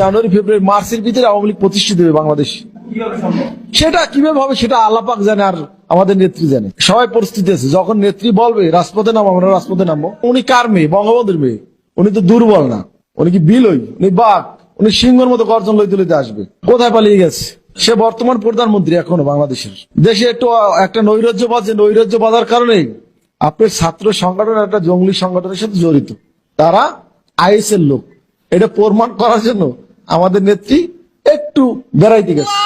জানুয়ারি ফেব্রুয়ারি মার্চের ভিতরে আওয়ামী লীগ প্রতিষ্ঠিত হবে বাংলাদেশ। সেটা কীভাবে হবে সেটা আল্লাপাক জানে আর আমাদের নেত্রী জানে। সবাই পরিস্থিতি আছে। যখন নেত্রী বলবে রাজপথে নামো আমরা রাজপথে নামবো। উনি কার মেয়ে? বঙ্গবন্ধুর মেয়ে। উনি তো দুর্বল না। উনি কি বিলই? উনি বাঘ। উনি সিংহের মতো গর্জন লইতে লইতে আসবে। কোথায় পালিয়ে গেছে? সে বর্তমান প্রধানমন্ত্রী এখনও বাংলাদেশের। দেশে একটু একটা নৈরাজ্যবাদ যে নৈরাজ্যবাদার কারণে আপনার ছাত্র সংগঠন একটা জঙ্গলি সংগঠনের সাথে জড়িত। তারা আইএস এর লোক। এটা প্রমাণ করার জন্য আমাদের নেত্রী একটু বেড়াইতে গেছে।